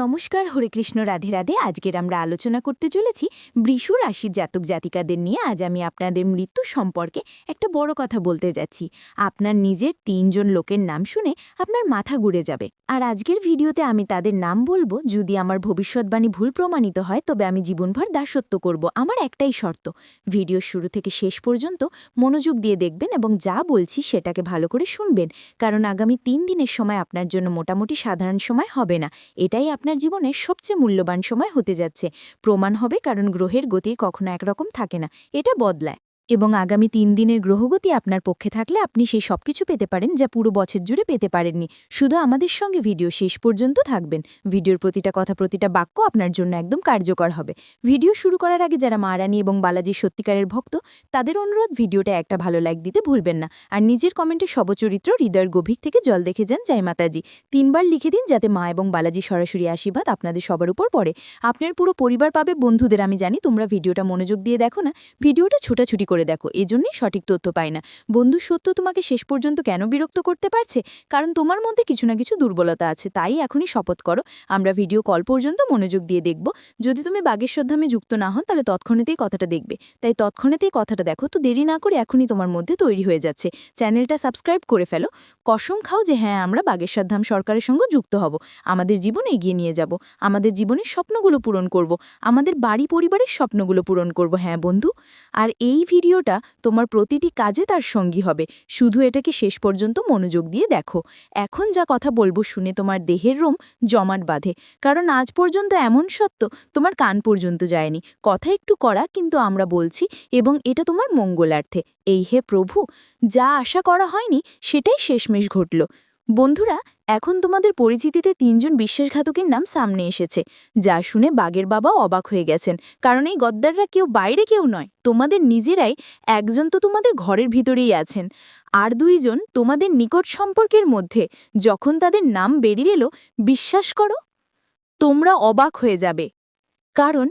নমস্কার হরেকৃষ্ণ রাধে রাধে। আজকের আমরা আলোচনা করতে চলেছি বৃষু রাশির জাতক জাতিকাদের নিয়ে। আজ আমি আপনাদের মৃত্যু সম্পর্কে একটা বড় কথা বলতে যাচ্ছি। আপনার নিজের তিনজন লোকের নাম শুনে আপনার মাথা ঘুরে যাবে। আর আজকের ভিডিওতে আমি তাদের নাম বলব। যদি আমার ভবিষ্যৎবাণী ভুল প্রমাণিত হয়, তবে আমি জীবনভর দাসত্ব করব। আমার একটাই শর্ত, ভিডিও শুরু থেকে শেষ পর্যন্ত মনোযোগ দিয়ে দেখবেন এবং যা বলছি সেটাকে ভালো করে শুনবেন। কারণ আগামী তিন দিনের সময় আপনার জন্য মোটামুটি সাধারণ সময় হবে না। এটাই আপনার জীবনে সবচেয়ে মূল্যবান সময় হতে যাচ্ছে। প্রমাণ হবে কারণ গ্রহের গতি কখনো একরকম থাকে না। এটা বদলায়। এবং আগামী তিন দিনের গ্রহগতি আপনার পক্ষে থাকলে আপনি সেই সব কিছু পেতে পারেন যা পুরো বছর জুড়ে পেতে পারেননি। শুধু আমাদের সঙ্গে ভিডিও শেষ পর্যন্ত থাকবেন। ভিডিওর প্রতিটা কথা, প্রতিটা বাক্য আপনার জন্য একদম কার্যকর হবে। ভিডিও শুরু করার আগে যারা মারানি এবং বালাজি সত্যিকারের ভক্ত, তাদের অনুরোধ, ভিডিওটা একটা ভালো লাইক দিতে ভুলবেন না। আর নিজের কমেন্টে সবচরিত্র হৃদয়ের গভীর থেকে জল দেখে যান জয় মাতাজি। তিনবার লিখে দিন যাতে মা এবং বালাজি সরাসরি আশীর্বাদ আপনাদের সবার উপর পড়ে। আপনার পুরো পরিবার পাবে। বন্ধুদের আমি জানি, তোমরা ভিডিওটা মনোযোগ দিয়ে দেখো না। ভিডিওটা ছুটাছুটি করে দেখো এজন্যই সঠিক তথ্য পাই না। বন্ধু, সত্য তোমাকে শেষ পর্যন্ত কেন বিরক্ত করতে পারছে? কারণ তোমার মধ্যে কিছু না কিছু দুর্বলতা আছে, তাই এখনই শপথ করো। আমরা ভিডিও কল পর্যন্ত মনোযোগ দিয়ে দেখব। যদি তুমি বাগেশ্বরধামে যুক্ত না হন তাহলে তৎক্ষণেতেই কথাটা দেখবে। তাই তৎক্ষণেতেই কথাটা দেখো, তো দেরি না করে এখনই তোমার মধ্যে তৈরি হয়ে যাচ্ছে। চ্যানেলটা সাবস্ক্রাইব করে ফেলো। কসম খাও যে হ্যাঁ আমরা বাগেশ্বরধাম সরকারের সঙ্গে যুক্ত হব। আমাদের জীবন এগিয়ে নিয়ে যাব। আমাদের জীবনের স্বপ্নগুলো পূরণ করব। আমাদের বাড়ি পরিবারের স্বপ্নগুলো পূরণ করব। হ্যাঁ বন্ধু? আর এই ভিডিওটা তোমার প্রতিটি কাজে তার সঙ্গী হবে। শুধু এটাকে শেষ পর্যন্ত মনোযোগ দিয়ে দেখো। এখন যা কথা বলব শুনে তোমার দেহের রোম জমাট বাঁধে। কারণ আজ পর্যন্ত এমন সত্য তোমার কান পর্যন্ত যায়নি। কথা একটু করা কিন্তু আমরা বলছি, এবং এটা তোমার মঙ্গলার্থে। এই হে প্রভু, যা আশা করা হয়নি, সেটাই শেষমেশ ঘটল। বন্ধুরা, এখন তোমাদের পরিচিতিতে তিনজন বিশ্বাসঘাতকের নাম সামনে এসেছে, যা শুনে বাগের বাবা অবাক হয়ে গেছেন, কারণ এই গদ্দাররা কেউ বাইরে কেউ নয়, তোমাদের নিজেরাই একজন তো তোমাদের ঘরের ভিতরেই আছেন, আর দুইজন তোমাদের নিকট সম্পর্কের মধ্যে, যখন তাদের নাম বেরিয়ে এলো, বিশ্বাস করো, তোমরা অবাক হয়ে যাবে, কারণ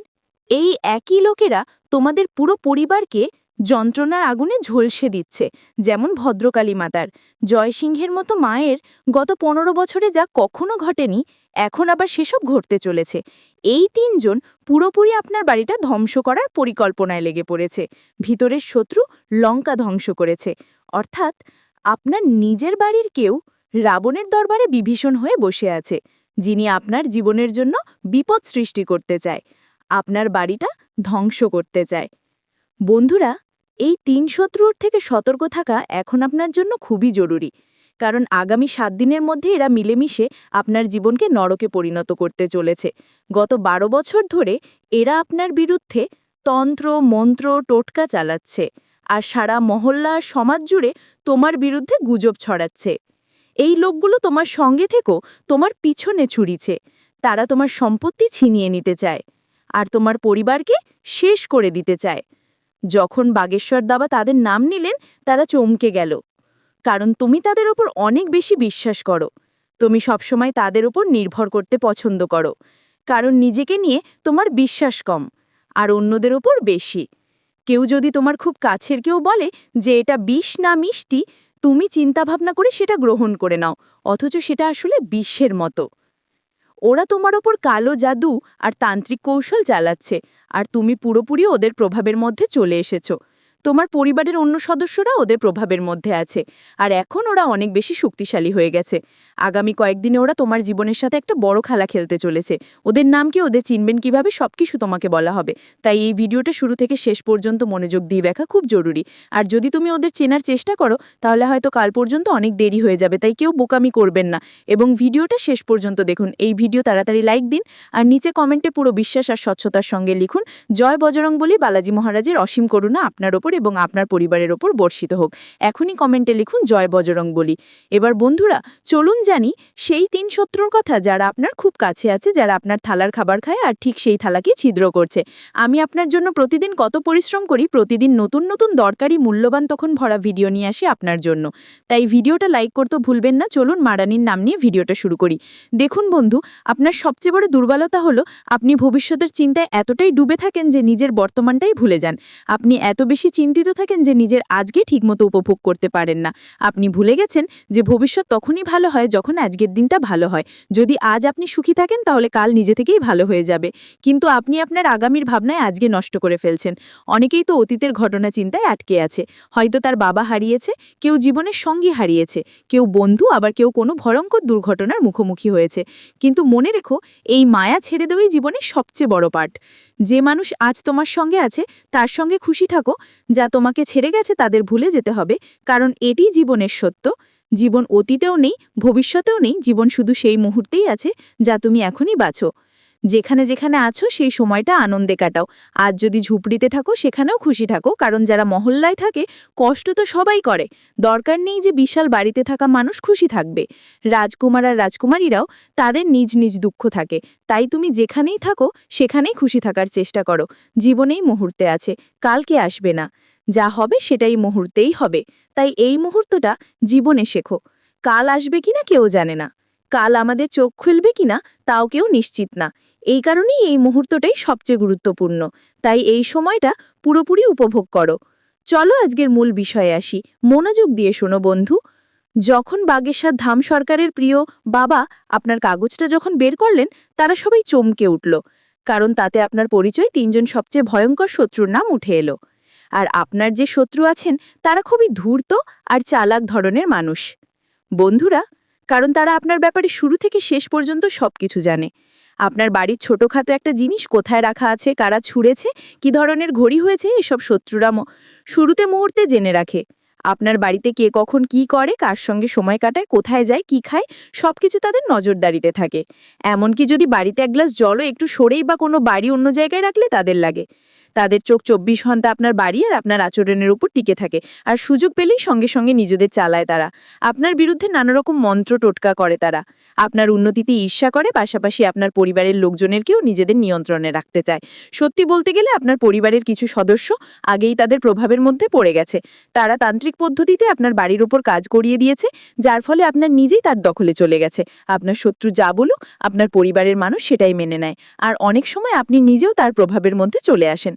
এই একই লোকেরা তোমাদের পুরো পরিবারকে যন্ত্রণার আগুনে ঝলসে দিচ্ছে, যেমন ভদ্রকালী মাতার। জয়সিংহের মতো মায়ের গত পনেরো বছরে যা কখনো ঘটেনি, এখন আবার সেসব ঘটতে চলেছে। এই তিনজন পুরোপুরি আপনার বাড়িটা ধ্বংস করার পরিকল্পনায় লেগে পড়েছে। ভিতরের শত্রু লঙ্কা ধ্বংস করেছে। অর্থাৎ আপনার নিজের বাড়ির কেউ রাবণের দরবারে বিভীষণ হয়ে বসে আছে, যিনি আপনার জীবনের জন্য বিপদ সৃষ্টি করতে চায়। আপনার বাড়িটা ধ্বংস করতে চায়। বন্ধুরা এই তিন শত্রুর থেকে সতর্ক থাকা এখন আপনার জন্য খুবই জরুরি। কারণ আগামী সাত দিনের মধ্যে এরা মিলেমিশে আপনার জীবনকে নরকে পরিণত করতে চলেছে। গত বারো বছর ধরে এরা আপনার বিরুদ্ধে তন্ত্র, মন্ত্র, টোটকা চালাচ্ছে আর সারা মহল্লা সমাজ জুড়ে তোমার বিরুদ্ধে গুজব ছড়াচ্ছে। এই লোকগুলো তোমার সঙ্গে থেকেও তোমার পিছনে ছুরিছে তারা তোমার সম্পত্তি ছিনিয়ে নিতে চায় আর তোমার পরিবারকে শেষ করে দিতে চায়। যখন বাগেশ্বর দাবা তাদের নাম নিলেন, তারা চমকে গেল। কারণ তুমি তাদের ওপর অনেক বেশি বিশ্বাস করো। তুমি সবসময় তাদের ওপর নির্ভর করতে পছন্দ করো। কারণ নিজেকে নিয়ে তোমার বিশ্বাস কম, আর অন্যদের ওপর বেশি। কেউ যদি তোমার খুব কাছের কেউ বলে যে এটা বিষ না মিষ্টি, তুমি চিন্তাভাবনা করে সেটা গ্রহণ করে নাও, অথচ সেটা আসলে বিষের মতো। ওরা তোমার ওপর কালো জাদু আর তান্ত্রিক কৌশল চালাচ্ছে আর তুমি পুরোপুরি ওদের প্রভাবের মধ্যে চলে এসেছ। তোমার পরিবারের অন্য সদস্যরা ওদের প্রভাবের মধ্যে আছে। আর এখন ওরা অনেক বেশি শক্তিশালী হয়ে গেছে। আগামী কয়েকদিনে ওরা তোমার জীবনের সাথে একটা বড় খেলা খেলতে চলেছে। ওদের নাম কি ওদের চিনবেন কীভাবে? সব কিছু তোমাকে বলা হবে। তাই এই ভিডিওটা শুরু থেকে শেষ পর্যন্ত মনোযোগ দিয়ে দেখা খুব জরুরি। আর যদি তুমি ওদের চেনার চেষ্টা করো, তাহলে হয়তো কাল পর্যন্ত অনেক দেরি হয়ে যাবে, তাই কেউ বোকামি করবেন না। এবং ভিডিওটা শেষ পর্যন্ত দেখুন। এই ভিডিও তাড়াতাড়ি লাইক দিন। আর নিচে কমেন্টে পুরো বিশ্বাস আর স্বচ্ছতার সঙ্গে লিখুন, জয় বজরং বলি বালাজি মহারাজের অসীম করুণা আপনার ওপর এবং আপনার পরিবারের ওপর বর্ষিত হোক। এখনই কমেন্টে লিখুন জয় বজরং বলি। এবার বন্ধুরা, চলুন জানি সেই তিন শত্রুর কথা যারা আপনার খুব কাছে আছে, যারা আপনার থালার খাবার খায় আর ঠিক সেই থালাকে ছিদ্র করছে। আমি আপনার জন্য প্রতিদিন কত পরিশ্রম করি, প্রতিদিন নতুন নতুন দরকারি মূল্যবান তখন ভরা ভিডিও নিয়ে আসি আপনার জন্য। তাই ভিডিওটা লাইক করতে ভুলবেন না, চলুন মারানির নাম নিয়ে ভিডিওটা শুরু করি। দেখুন বন্ধু, আপনার সবচেয়ে বড় দুর্বলতা হলো আপনি ভবিষ্যতের চিন্তায় এতটাই ডুবে থাকেন যে নিজের বর্তমানটাই ভুলে যান। আপনি এত বেশি চিন্তিত থাকেন যে নিজের আজকে ঠিকমতো উপভোগ করতে পারেন না। আপনি ভুলে গেছেন যে ভবিষ্যৎ তখনই ভালো হয় যখন আজকের দিনটা ভালো হয়। যদি আজ আপনি সুখী থাকেন তাহলে কাল নিজে থেকেই ভালো হয়ে যাবে। কিন্তু আপনি আপনার আগামীর ভাবনায় আজকে নষ্ট করে ফেলছেন। অনেকেই তো অতীতের ঘটনা চিন্তায় আটকে আছে। হয়তো তার বাবা হারিয়েছে, কেউ জীবনের সঙ্গী হারিয়েছে, কেউ বন্ধু, আবার কেউ কোনো ভয়ঙ্কর দুর্ঘটনার মুখোমুখি হয়েছে। কিন্তু মনে রেখো, এই মায়া ছেড়ে দেওয়াই জীবনের সবচেয়ে বড় পাঠ। যে মানুষ আজ তোমার সঙ্গে আছে, তার সঙ্গে খুশি থাকো, যা তোমাকে ছেড়ে গেছে তাদের ভুলে যেতে হবে, কারণ এটি জীবনের সত্য। জীবন অতীতেও নেই, ভবিষ্যতেও নেই, জীবন শুধু সেই মুহূর্তেই আছে, যা তুমি এখনই বাছো যেখানে যেখানে আছো সেই সময়টা আনন্দে কাটাও। আজ যদি ঝুপড়িতে থাকো, সেখানেও খুশি থাকো, কারণ যারা মহল্লায় থাকে, কষ্ট তো সবাই করে। দরকার নেই যে বিশাল বাড়িতে থাকা মানুষ খুশি থাকবে। রাজকুমার আর রাজকুমারীরাও তাদের নিজ নিজ দুঃখ থাকে। তাই তুমি যেখানেই থাকো, সেখানেই খুশি থাকার চেষ্টা করো। জীবনেই মুহূর্তে আছে, কালকে আসবে না। যা হবে সেটাই মুহূর্তেই হবে। তাই এই মুহূর্তটা জীবনে শেখো। কাল আসবে কিনা কেউ জানে না। কাল আমাদের চোখ খুলবে কিনা, তাও কেউ নিশ্চিত না। এই কারণেই এই মুহূর্তটাই সবচেয়ে গুরুত্বপূর্ণ। তাই এই সময়টা পুরোপুরি উপভোগ করো। চলো আজকের মূল বিষয়ে আসি। মনোযোগ দিয়ে শোনো বন্ধু। যখন বাগেশ্বর ধাম সরকারের প্রিয় বাবা আপনার কাগজটা যখন বের করলেন, তারা সবাই চমকে উঠল। কারণ তাতে আপনার পরিচয় তিনজন সবচেয়ে ভয়ঙ্কর শত্রুর নাম উঠে এলো। আর আপনার যে শত্রু আছেন, তারা খুবই ধূর্ত আর চালাক ধরনের মানুষ। বন্ধুরা, কারণ তারা আপনার ব্যাপারে শুরু থেকে শেষ পর্যন্ত সবকিছু জানে। আপনার বাড়ির ছোটোখাতো একটা জিনিস কোথায় রাখা আছে, কারা ছুঁড়েছে, কি ধরনের ঘড়ি হয়েছে, এসব শত্রুরা শুরুতে মুহূর্তে জেনে রাখে। আপনার বাড়িতে কে কখন কি করে, কার সঙ্গে সময় কাটায়, কোথায় যায়, কি খায় সব কিছু তাদের নজরদারিতে থাকে। এমনকি যদি বাড়িতে এক গ্লাস জলও একটু সরেই বা কোনো বাড়ি অন্য জায়গায় রাখলে তাদের লাগে। তাদের চোখ চব্বিশ ঘণ্টা আপনার বাড়ি আর আপনার আচরণের উপর টিকে থাকে। আর সুযোগ পেলেই সঙ্গে সঙ্গে নিজেদের চালায় তারা। আপনার বিরুদ্ধে নানা রকম মন্ত্র টোটকা করে তারা। আপনার উন্নতিতে ঈর্ষা করে, পাশাপাশি আপনার পরিবারের লোকজনেরকেও নিজেদের নিয়ন্ত্রণে রাখতে চায়। সত্যি বলতে গেলে আপনার পরিবারের কিছু সদস্য আগেই তাদের প্রভাবের মধ্যে পড়ে গেছে। তারা তান্ত্রিক পদ্ধতিতে আপনার বাড়ির ওপর কাজ করিয়ে দিয়েছে, যার ফলে আপনার নিজেই তার দখলে চলে গেছে। আপনার শত্রু যা বলুক, আপনার পরিবারের মানুষ সেটাই মেনে নেয়। আর অনেক সময় আপনি নিজেও তার প্রভাবের মধ্যে চলে আসেন।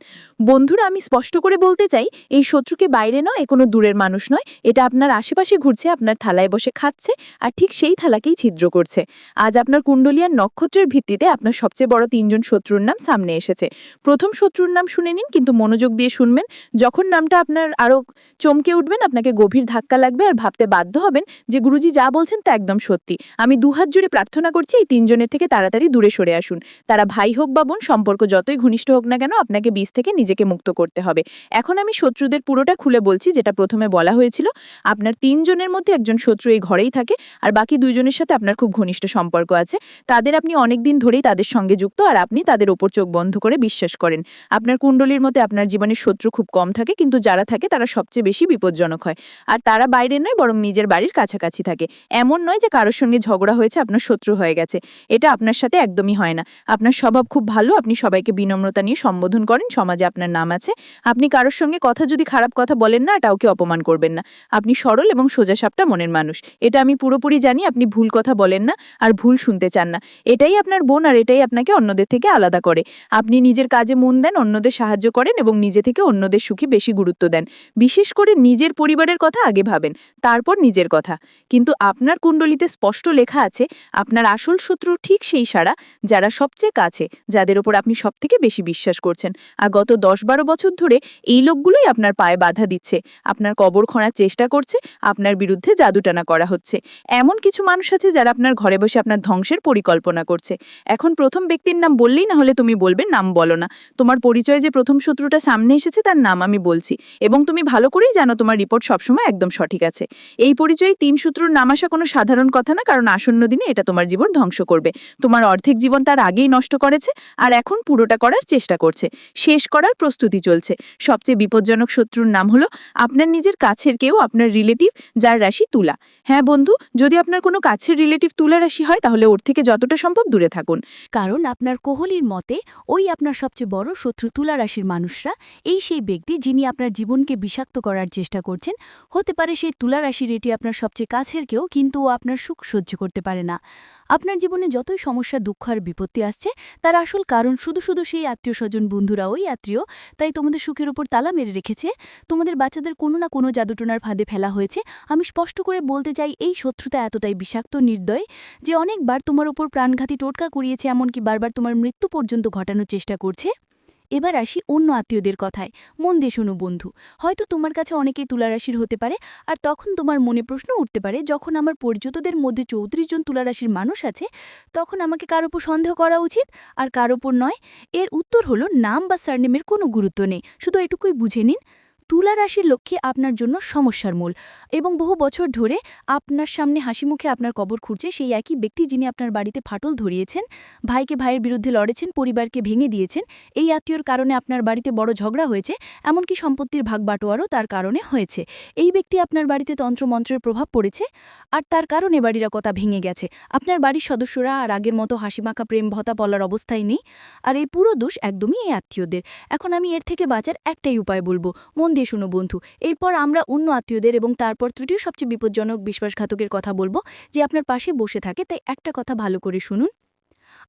বন্ধুরা, আমি স্পষ্ট করে বলতে চাই, এই শত্রুকে বাইরে নয় কোনো দূরের মানুষ নয়। এটা আপনার আশেপাশে ঘুরছে, আপনার থালায় বসে খাচ্ছে, আর ঠিক সেই থালাকেই ছিদ্র করছে। আজ আপনার কুণ্ডলিয়ার নক্ষত্রের ভিত্তিতে আপনার সবচেয়ে বড় তিনজন শত্রুর নাম সামনে এসেছে। প্রথম শত্রুর নাম শুনে নিন, কিন্তু মনোযোগ দিয়ে শুনবেন। যখন নামটা আপনার আরও চমকে উঠবেন, আপনাকে গভীর ধাক্কা লাগবে আর ভাবতে বাধ্য হবেন যে গুরুজি যা বলছেন তা একদম সত্যি। আমি দুহাত জুড়ে প্রার্থনা করছি, এই তিনজনের থেকে তাড়াতাড়ি দূরে সরে আসুন। তারা ভাই হোক বা বোন, সম্পর্ক যতই ঘনিষ্ঠ হোক না কেন, আপনাকে বিষ থেকে নিজেকে মুক্ত করতে হবে। এখন আমি শত্রুদের পুরোটা খুলে বলছি, যেটা প্রথমে বলা হয়েছিল। আপনার তিনজনের মধ্যে একজন শত্রু এই ঘরেই থাকে, আর বাকি দুইজনের সাথে আপনার খুব ঘনিষ্ঠ সম্পর্ক আছে। তাদের আপনি অনেক দিন ধরেই তাদের সঙ্গে যুক্ত, আর আপনি তাদের ওপর চোখ বন্ধ করে বিশ্বাস করেন। আপনার কুণ্ডলীর মধ্যে আপনার জীবনের শত্রু খুব কম থাকে, কিন্তু যারা থাকে তারা সবচেয়ে বেশি বিপজ্জনক হয়। আর তারা বাইরে নয়, বরং নিজের বাড়ির কাছাকাছি থাকে। এমন নয় যে কারোর সঙ্গে ঝগড়া হয়েছে, আপনার শত্রু হয়ে গেছে। এটা আপনার সাথে একদমই হয় না। আপনার স্বভাব খুব ভালো, আপনি সবাইকে বিনম্রতা নিয়ে সম্বোধন করেন সমাজে আপনার নাম আছে, আপনি কারোর সঙ্গে কথা যদি খারাপ কথা বলেন না কাউকে অপমান করবেন না। আপনি সরল এবং সোজাসাপটা মনের মানুষ। এটা আমি পুরোপুরি জানি, আপনি ভুল কথা বলেন না আর ভুল শুনতে চান না। এটাই আপনার বোন আর এটাই আপনাকে অন্যদের থেকে আলাদা করে। আপনি নিজের কাজে মন দেন, অন্যদের সাহায্য করেন এবং নিজে থেকে অন্যদের সুখী বেশি গুরুত্ব দেন। বিশেষ করে নিজের পরিবারের কথা আগে ভাবেন, তারপর নিজের কথা। কিন্তু আপনার কুণ্ডলিতে স্পষ্ট লেখা আছে, আপনার আসল শত্রু ঠিক সেই সারা, যারা সবচেয়ে কাছে, যাদের ওপর আপনি সবথেকে বেশি বিশ্বাস করছেন। আর গত দশ বারো বছর ধরে এই লোকগুলোই আপনার পায়ে বাধা দিচ্ছে। আপনার কবর খোঁড়ার চেষ্টা করছে, আপনার বিরুদ্ধে জাদুটানা করা হচ্ছে। এমন কিছু মানুষ আছে যারা আপনার ঘরে বসে আপনার ধ্বংসের পরিকল্পনা করছে। এখন প্রথম ব্যক্তির নাম বললেই না হলে তুমি বলবে নাম বলো না। তোমার পরিচয় যে প্রথম শত্রুটা সামনে এসেছে তার নাম আমি বলছি। এবং তুমি ভালো করেই জানো তোমার রিপোর্ট সবসময় একদম সঠিক আছে। এই পরিচয়ে তিন সূত্রর নাম আসা কোনো সাধারণ কথা না, কারণ আসন্ন দিনে এটা তোমার জীবন ধ্বংস করবে। তোমার অর্ধেক জীবন তার আগেই নষ্ট করেছে, আর এখন পুরোটা করার চেষ্টা করছে। শেষ করার প্রস্তুতি চলছে। সবচেয়ে বিপজ্জনক শত্রুর নাম হলো আপনার নিজের কাছের কেউ আপনার রিলেটিভ যার রাশি তুলা। হ্যাঁ বন্ধু, যদি আপনার কোনো কাছের রিলেটিভ তুলা রাশি হয়, তাহলে ওর থেকে যতটা সম্ভব দূরে থাকুন। কারণ আপনার কোহলির মতে, ওই আপনার সবচেয়ে বড় শত্রু তুলা রাশির মানুষরা, এই সেই ব্যক্তি যিনি আপনার জীবনকে বিষাক্ত করার চেষ্টা করছেন। হতে পারে সেই তুলা রাশির এটি আপনার সবচেয়ে কাছের কেউ, কিন্তু ও আপনার সুখ সহ্য করতে পারে না। আপনার জীবনে যতই সমস্যা, দুঃখ আর বিপত্তি আসছে, তার আসল কারণ শুধু শুধু সেই আত্মীয় স্বজন বন্ধুরা ওই আত্মীয়। তাই তোমাদের সুখের উপর তালা মেরে রেখেছে। তোমাদের বাচ্চাদের কোনো না কোনো জাদুটোনার ফাঁদে ফেলা হয়েছে। আমি স্পষ্ট করে বলতে চাই, এই শত্রুতা এতটাই বিষাক্ত, নির্দয়, যে অনেকবার তোমার ওপর প্রাণঘাতী টোটকা করিয়েছে এমনকি বারবার তোমার মৃত্যু পর্যন্ত ঘটানোর চেষ্টা করছে। এবার আসি অন্য আত্মীয়দের কথায়। মন দিয়ে শোনো বন্ধু, হয়তো তোমার কাছে অনেকেই তুলারাশির হতে পারে আর তখন তোমার মনে প্রশ্ন উঠতে পারে, যখন আমার পরিচিতদের মধ্যে চৌত্রিশ জন তুলারাশির মানুষ আছে, তখন আমাকে কার ওপর সন্দেহ করা উচিত? আর কার ওপর নয়? এর উত্তর হলো নাম বা সারনেমের কোনো গুরুত্ব নেই। শুধু এটুকুই বুঝে নিন। তুলা রাশির লক্ষ্যে আপনার জন্য সমস্যার মূল এবং বহু বছর ধরে আপনার সামনে হাসি মুখে আপনার কবর খুঁড়ছে সেই একই ব্যক্তি যিনি আপনার বাড়িতে ফাটল ধরিয়েছেন, ভাইকে ভাইয়ের বিরুদ্ধে লড়েছেন, পরিবারকে ভেঙে দিয়েছেন, এই আত্মীয়র কারণে আপনার বাড়িতে বড় ঝগড়া হয়েছে, এমনকি সম্পত্তির ভাগ বাটোয়ারও তার কারণে হয়েছে। এই ব্যক্তি আপনার বাড়িতে তন্ত্রমন্ত্রের প্রভাব পড়েছে আর তার কারণে বাড়ির কথা ভেঙে গেছে। আপনার বাড়ির সদস্যরা আর আগের মতো হাসিমাখা প্রেম ভতা বলার অবস্থায় নেই। আর এই পুরো দোষ একদমই এই আত্মীয়দের। এখন আমি এর থেকে বাঁচার একটাই উপায় বলব, মন দিয়ে শুনো বন্ধু। এরপর আমরা অন্য আত্মীয়দের এবং তারপর তৃতীয় সবচেয়ে বিপজ্জনক বিশ্বাসঘাতকের কথা বলব, যে আপনার পাশে বসে থাকে, তাই একটা কথা ভালো করে শুনুন।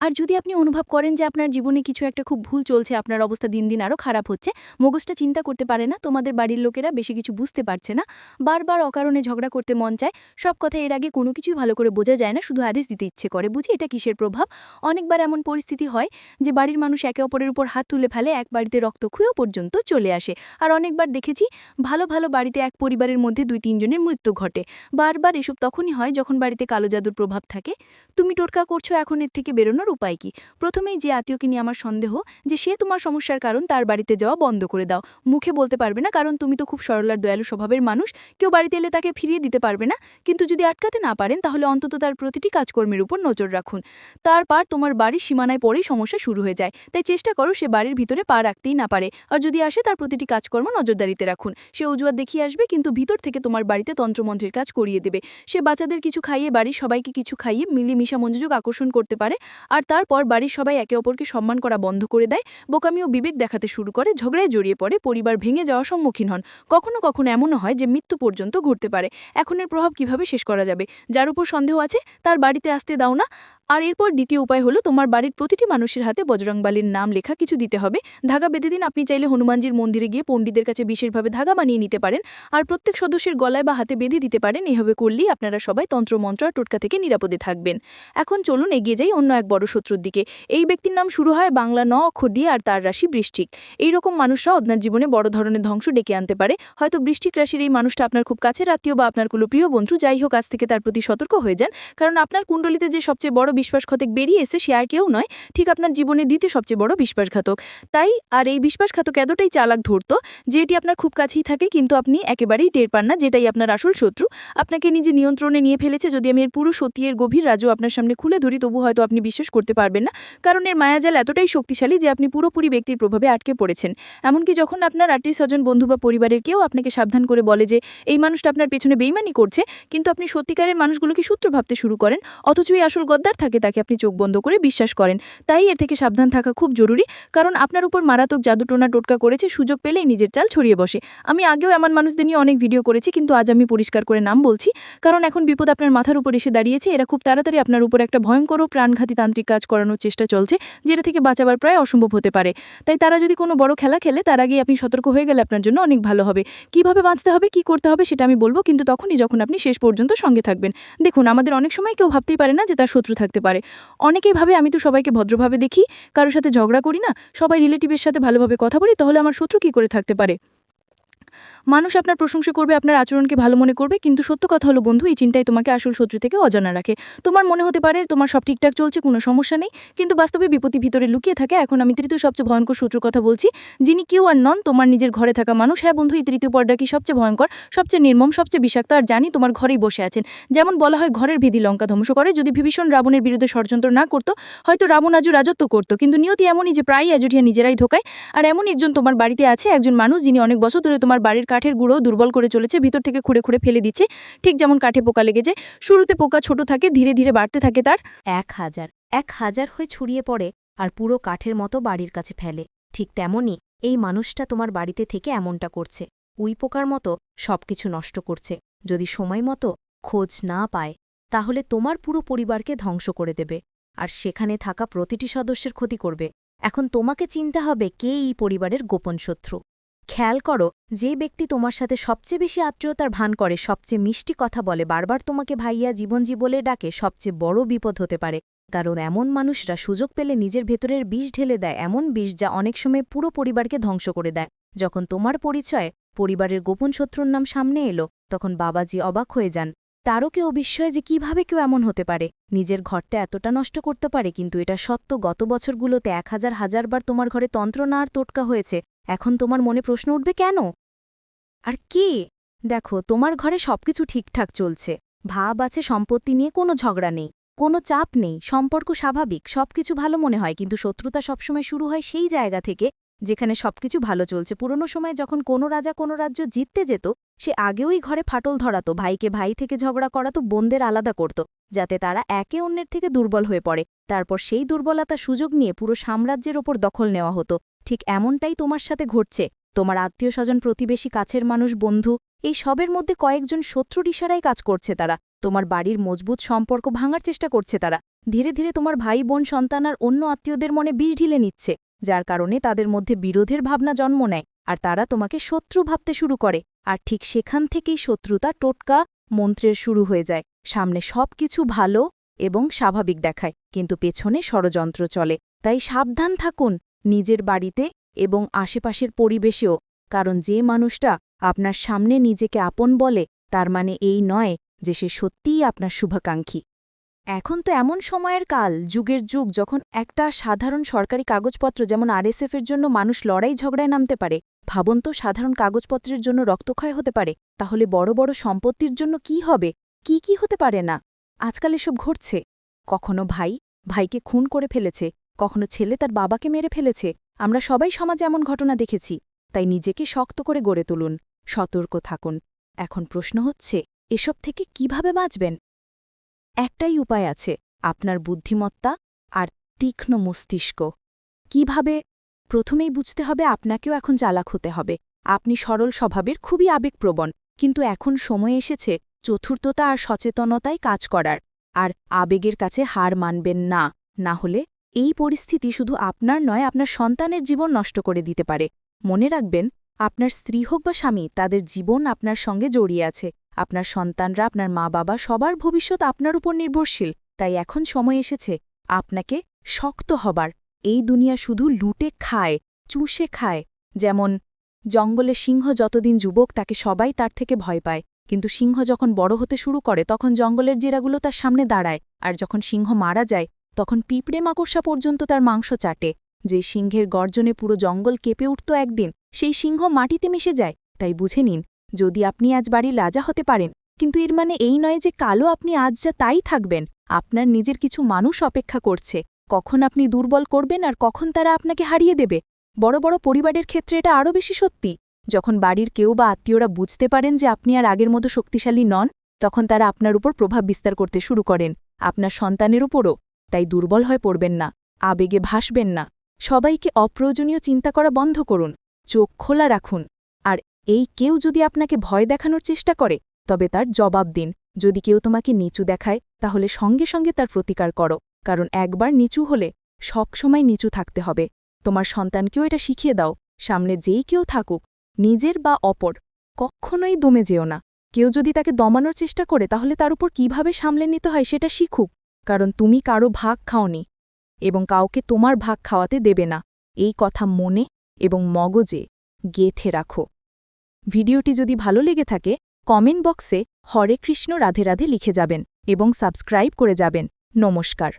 আর যদি আপনি অনুভব করেন যে আপনার জীবনে কিছু একটা খুব ভুল চলছে, আপনার অবস্থা দিন দিন আরও খারাপ হচ্ছে, মগজটা চিন্তা করতে পারে না, তোমাদের বাড়ির লোকেরা বেশি কিছু বুঝতে পারছে না, বারবার অকারণে ঝগড়া করতে মন চায়, সব কথা এর আগে কোনো কিছুই ভালো করে বোঝা যায় না, শুধু আদেশ দিতে ইচ্ছে করে, বুঝি? এটা কিসের প্রভাব? অনেকবার এমন পরিস্থিতি হয় যে বাড়ির মানুষ একে অপরের উপর হাত তুলে ফেলে, এক বাড়িতে রক্তক্ষয়ও পর্যন্ত চলে আসে। আর অনেকবার দেখেছি ভালো ভালো বাড়িতে এক পরিবারের মধ্যে দুই তিনজনের মৃত্যু ঘটে। বারবার এসব তখনই হয় যখন বাড়িতে কালো জাদুর প্রভাব থাকে। তুমি টোটকা করছ, এখন এর থেকে বেরোনোর উপায় কি? প্রথমেই যে আত্মীয়কে নিয়ে আমার সন্দেহ যে সে তোমার সমস্যার কারণ তার বাড়িতে যাওয়া বন্ধ করে দাও। মুখে বলতে পারবে না, কারণ তুমি তো খুব সরলার দয়ালু স্বভাবের মানুষ। কেউ বাড়িতে এলে তাকে ফিরিয়ে দিতে পারবে না। কিন্তু যদি আটকাতে না পারেন, তাহলে অন্তত তার প্রতিটি কাজকর্মের উপর নজর রাখুন। তারপর তোমার বাড়ির সীমানায় পরেই সমস্যা শুরু হয়ে যায়। তাই চেষ্টা করো সে বাড়ির ভিতরে পা রাখতেই না পারে। আর যদি আসে, তার প্রতিটি কাজকর্ম নজরদারিতে রাখুন। সে অজুয়াত দেখিয়ে আসবে, কিন্তু ভিতর থেকে তোমার বাড়িতে তন্ত্রমন্ত্রের কাজ করিয়ে দেবে। সে বাচ্চাদের কিছু খাইয়ে বাড়ির সবাইকে কিছু খাইয়ে মিলেমিশা মনোযোগ আকর্ষণ করতে পারে। আর তারপর বাড়ির সবাই একে অপরকে সম্মান করা বন্ধ করে দেয়। বোকামি ও বিবেক দেখাতে শুরু করে, ঝগড়ায় জড়িয়ে পড়ে, পরিবার ভেঙে যাওয়ার সম্মুখীন হন। কখনো কখনো এমনও হয় যে মৃত্যু পর্যন্ত ঘটতে পারে। এখনের প্রভাব কীভাবে শেষ করা যাবে? যার উপর সন্দেহ আছে, তার বাড়িতে আসতে দাও না। আর এরপর দ্বিতীয় উপায় হলো তোমার বাড়ির প্রতিটি মানুষের হাতে বজরংবালির নাম লেখা কিছু দিতে হবে। ধাগা বেঁধে দিন, আপনি চাইলে হনুমানজির মন্দিরে গিয়ে পণ্ডিতের কাছে বিশেষভাবে ধাগা বানিয়ে নিতে পারেন। আর প্রত্যেক সদস্যের গলায় বা হাতে বেঁধে দিতে পারেন, এভাবে করলেই আপনারা সবাই তন্ত্রমন্ত্র আর টোটকা থেকে নিরাপদে থাকবেন। এখন চলুন এগিয়ে যাই অন্য এক বড় শত্রুর দিকে। এই ব্যক্তির নাম শুরু হয় বাংলা ন অক্ষর দিয়ে আর তার রাশি বৃষ্টিক এই রকম মানুষরা আপনার জীবনে বড় ধরনের ধ্বংস ডেকে আনতে পারে। হয়তো বৃষ্টিক রাশির এই মানুষটা আপনার খুব কাছের আত্মীয় বা আপনার কোনো প্রিয় বন্ধু। যাই হোক, আজ থেকে তার প্রতি সতর্ক হয়ে যান। কারণ আপনার কুণ্ডলিতে যে সবচেয়ে বড় বিশ্বাসঘাতক বেরিয়ে এসে সে আর কেউ নয়, ঠিক আপনার জীবনে দ্বিতীয় সবচেয়ে বড় বিশ্বাসঘাতক। তাই, আর এই বিশ্বাসঘাতক এতটাই চালাক ধরত যে এটি আপনার খুব কাছেই থাকে, কিন্তু আপনি একেবারেই টের পান না, যেটাই আপনার আসল শত্রু। আপনাকে নিজে নিয়ন্ত্রণে নিয়ে ফেলেছে, যদি আমি এর পুরো সত্যি এর গভীর রাজু আপনার সামনে খুলে ধরি, তবু হয়তো আপনি বিশ্বাস করতে পারবেন না। কারণ এর মায়াজাল এতটাই শক্তিশালী যে আপনি পুরোপুরি ব্যক্তির প্রভাবে আটকে পড়েছেন। এমনকি যখন আপনার আটটি স্বজন, বন্ধু বা পরিবারের কেউ আপনাকে সাবধান করে বলে যে, এই মানুষটা আপনার পেছনে বেইমানি করছে, কিন্তু আপনি সত্যিকারের মানুষগুলোকে সূত্র ভাবতে শুরু করেন, অথচ এই আসল গদ্দার থাকে তাকে আপনি চোখ বন্ধ করে বিশ্বাস করেন। তাই এর থেকে সাবধান থাকা খুব জরুরি, কারণ আপনার উপর মারাত্মক জাদুটোনা টোটকা করেছে, সুযোগ পেলেই নিজের চাল ছড়িয়ে বসে। আমি আগেও এমন মানুষদের নিয়ে অনেক ভিডিও করেছি, কিন্তু আজ আমি পরিষ্কার করে নাম বলছি, কারণ এখন বিপদ আপনার মাথার উপর এসে দাঁড়িয়েছে, এরা খুব তাড়াতাড়ি আপনার উপর একটা ভয়ঙ্কর প্রাণঘাতী তান্ত্রিক কাজ করানোর চেষ্টা চলছে, যেটা থেকে বাঁচাবার প্রায় অসম্ভব হতে পারে। তাই তারা যদি কোনো বড় খেলা খেলে, তার আগে আপনি সতর্ক হয়ে গেলে আপনার জন্য অনেক ভালো হবে। কীভাবে বাঁচতে হবে, কি করতে হবে, সেটা আমি বলব, কিন্তু তখনই যখন আপনি শেষ পর্যন্ত সঙ্গে থাকবেন। দেখুন, আমাদের অনেক সময় কেউ ভাবতেই পারে না যে তার শত্রু থাকতে পারে। অনেকেই ভাবে, আমি তো সবাইকে ভদ্রভাবে দেখি, কারোর সাথে ঝগড়া করি না, সবাই রিলেটিভের সাথে ভালোভাবে কথা বলি, তাহলে আমার শত্রু কী করে থাকতে পারে? মানুষ আপনার প্রশংসা করবে, আপনার আচরণকে ভালো মনে করবে, কিন্তু সত্য কথা হলো, বন্ধু, এই চিন্তাই তোমাকে আসল শত্রু থেকে অজানা রাখে। তোমার মনে হতে পারে তোমার সব ঠিকঠাক চলছে, কোনো সমস্যা নেই, কিন্তু বাস্তবে বিপত্তি ভিতরে লুকিয়ে থাকে। এখন আমি তৃতীয় সবচেয়ে ভয়ঙ্কর শত্রুর কথা বলছি, যিনি কেউ আর নন, তোমার নিজের ঘরে থাকা মানুষ। হ্যাঁ বন্ধু, এই তৃতীয় পর্দা কি সবচেয়ে ভয়ঙ্কর, সবচেয়ে নির্মম, সবচেয়ে বিষাক্ত, আর জানি তোমার ঘরেই বসে আছেন। যেমন বলা হয়, ঘরের ভিধি লঙ্কা ধ্বংস করে। যদি বিভীষণ রাবণের বিরুদ্ধে ষড়যন্ত্র না করতো, হয়তো রাবণ আজও রাজত্ব করতো, কিন্তু নিয়তি এমনই যে প্রায়ই আজুঠিয়া নিজেরাই ঢোকায়। আর এমন একজন তোমার বাড়িতে আছে, একজন মানুষ, যিনি অনেক বছর ধরে তোমার বাড়ির কাঠের গুঁড়ো দুর্বল করে চলেছে, ভিতর থেকে খুঁড়ে খুঁড়ে ফেলে দিচ্ছে। ঠিক যেমন কাঠে পোকা লেগে যায়, শুরুতে পোকা ছোট থাকে, ধীরে ধীরে বাড়তে থাকে তার। এক হাজার এক হাজার হয়ে ছড়িয়ে পড়ে আর পুরো কাঠের মতো বাড়ির কাছে ফেলে। ঠিক তেমনই এই মানুষটা তোমার বাড়িতে থেকে এমনটা করছে। উই পোকার মতো সবকিছু নষ্ট করছে। যদি সময় মতো খোঁজ না পায়, তাহলে তোমার পুরো পরিবারকে ধ্বংস করে দেবে আর সেখানে থাকা প্রতিটি সদস্যের ক্ষতি করবে। এখন তোমাকে চিনতে হবে কে এই পরিবারের গোপন শত্রু। খেয়াল করো, যে ব্যক্তি তোমার সাথে সবচেয়ে বেশি আত্মীয়তার ভান করে, সবচেয়ে মিষ্টি কথা বলে, বারবার তোমাকে ভাইয়া জীবনজী বলে ডাকে, সবচেয়ে বড় বিপদ হতে পারে। কারণ এমন মানুষরা সুযোগ পেলে নিজের ভেতরের বিষ ঢেলে দেয়, এমন বিষ যা অনেক সময় পুরো পরিবারকে ধ্বংস করে দেয়। যখন তোমার পরিচয়, পরিবারের গোপন শত্রুর নাম সামনে এলো, তখন বাবাজি অবাক হয়ে যান। তারও কেউ বিস্ময় যে কীভাবে কেউ এমন হতে পারে। নিজের ঘরটা এতটা নষ্ট করতে পারে, কিন্তু এটা সত্য গত বছরগুলোতে এক হাজার হাজারবার তোমার ঘরে তন্ত্র না আর তোটকা হয়েছে। এখন তোমার মনে প্রশ্ন উঠবে কেন? আর কে? দেখো, তোমার ঘরে সবকিছু ঠিকঠাক চলছে। ভাব আছে, সম্পত্তি নিয়ে কোনো ঝগড়া নেই। কোনো চাপ নেই। সম্পর্ক স্বাভাবিক। সবকিছু ভালো মনে হয়, কিন্তু শত্রুতা সবসময় শুরু হয় সেই জায়গা থেকে যেখানে সবকিছু ভালো চলছে। পুরনো সময় যখন কোনো রাজা কোনো রাজ্য জিততে যেত, সে আগেওই ঘরে ফাটল ধরাতো, ভাইকে ভাই থেকে ঝগড়া করাতো, বোনদের আলাদা করত, যাতে তারা একে অন্যের থেকে দুর্বল হয়ে পড়ে। তারপর সেই দুর্বলতা সুযোগ নিয়ে পুরো সাম্রাজ্যের ওপর দখল নেওয়া হতো। ঠিক এমনটাই তোমার সাথে ঘটছে। তোমার আত্মীয় স্বজন প্রতিবেশী, কাছের মানুষ, বন্ধু, এই সবের মধ্যে কয়েকজন শত্রুর ইশারায় কাজ করছে তারা। তোমার বাড়ির মজবুত সম্পর্ক ভাঙার চেষ্টা করছে তারা। ধীরে ধীরে তোমার ভাই, বোন, সন্তান আর অন্য আত্মীয়দের মনে বিষ ঢিলে নিচ্ছে। যার কারণে তাদের মধ্যে বিরোধের ভাবনা জন্ম নেয়, আর তারা তোমাকে শত্রু ভাবতে শুরু করে, আর ঠিক সেখান থেকেই শত্রুতা টোটকা মন্ত্রের শুরু হয়ে যায়। সামনে সব কিছু ভালো এবং স্বাভাবিক দেখায়, কিন্তু পেছনে ষড়যন্ত্র চলে। তাই সাবধান থাকুন নিজের বাড়িতে এবং আশেপাশের পরিবেশেও, কারণ যে মানুষটা আপনার সামনে নিজেকে আপন বলে, তার মানে এই নয় যে সে সত্যিই আপনার শুভাকাঙ্ক্ষী। এখন তো এমন সময়ের কাল, যুগের যুগ, যখন একটা সাধারণ সরকারি কাগজপত্র যেমন আরএসএফের জন্য মানুষ লড়াই ঝগড়ায় নামতে পারে, ভাবন তো সাধারণ কাগজপত্রের জন্য রক্তক্ষয় হতে পারে, তাহলে বড় বড় সম্পত্তির জন্য কি হবে? কি কি হতে পারে না? আজকাল এসব ঘটছে। কখনো ভাই, ভাইকে খুন করে ফেলেছে, কখনো ছেলে তার বাবাকে মেরে ফেলেছে, আমরা সবাই সমাজে এমন ঘটনা দেখেছি, তাই নিজেকে শক্ত করে গড়ে তুলুন, সতর্ক থাকুন। এখন প্রশ্ন হচ্ছে, এসব থেকে কীভাবে বাঁচবেন? একটাই উপায় আছে, আপনার বুদ্ধিমত্তা আর তীক্ষ্ণ মস্তিষ্ক। কীভাবে? প্রথমেই বুঝতে হবে আপনাকেও এখন চালাক হতে হবে। আপনি সরল স্বভাবের খুবই আবেগপ্রবণ, কিন্তু এখন সময় এসেছে চতুর্থতা আর সচেতনতায় কাজ করার। আর আবেগের কাছে হার মানবেন না না হলে এই পরিস্থিতি শুধু আপনার নয়, আপনার সন্তানের জীবন নষ্ট করে দিতে পারে। মনে রাখবেন আপনার স্ত্রী হোক বা স্বামী, তাদের জীবন আপনার সঙ্গে জড়িয়ে আছে। আপনার সন্তানরা, আপনার মা বাবা সবার ভবিষ্যৎ আপনার উপর নির্ভরশীল। তাই এখন সময় এসেছে, আপনাকে শক্ত হবার। এই দুনিয়া শুধু লুটে খায়, চুষে খায়। যেমন, জঙ্গলে সিংহ যতদিন যুবক, তাকে সবাই তার থেকে ভয় পায়। কিন্তু সিংহ যখন বড় হতে শুরু করে, তখন জঙ্গলের জেরাগুলো তার সামনে দাঁড়ায়। আর যখন সিংহ মারা যায়, তখন পিঁপড়ে মাকড়সা পর্যন্ত তার মাংস চাটে। যে সিংহের গর্জনে পুরো জঙ্গল কেঁপে উঠত একদিন সেই সিংহ মাটিতে মিশে যায়। তাই বুঝে নিন, যদি আপনি আজ বাড়ির রাজা হতে পারেন, কিন্তু এর মানে এই নয় যে কালো আপনি আজ যা তাই থাকবেন, আপনার নিজের কিছু মানুষ অপেক্ষা করছে। কখন আপনি দুর্বল করবেন আর কখন তারা আপনাকে হারিয়ে দেবে? বড় বড় পরিবারের ক্ষেত্রে এটা আরও বেশি সত্যি। যখন বাড়ির কেউ বা আত্মীয়রা বুঝতে পারেন যে আপনি আর আগের মতো শক্তিশালী নন, তখন তারা আপনার উপর প্রভাব বিস্তার করতে শুরু করেন, আপনার সন্তানের উপরও। তাই দুর্বল হয়ে পড়বেন না, আবেগে ভাসবেন না। সবাইকে অপ্রয়োজনীয় চিন্তা করা বন্ধ করুন। চোখ খোলা রাখুন। আর এই কেউ যদি আপনাকে ভয় দেখানোর চেষ্টা করে, তবে তার জবাব দিন। যদি কেউ তোমাকে নিচু দেখায়, তাহলে সঙ্গে সঙ্গে তার প্রতিকার করো। কারণ একবার নিচু হলে সবসময় নিচু থাকতে হবে। তোমার সন্তানকেও এটা শিখিয়ে দাও, সামনে যেই কেউ থাকুক, নিজের বা অপর, কখনোই দমে যেও না। কেউ যদি তাকে দমানোর চেষ্টা করে, তাহলে তার উপর কীভাবে সামলে নিতে হয় সেটা শিখুক। কারণ তুমি কারও ভাগ খাওনি, এবং কাউকে তোমার ভাগ খাওয়াতে দেবে না। এই কথা মনে এবং মগজে গেথে রাখো। ভিডিওটি যদি ভালো লেগে থাকে, কমেন্ট বক্সে হরে কৃষ্ণ রাধে রাধে লিখে যাবেন এবং সাবস্ক্রাইব করে যাবেন। নমস্কার।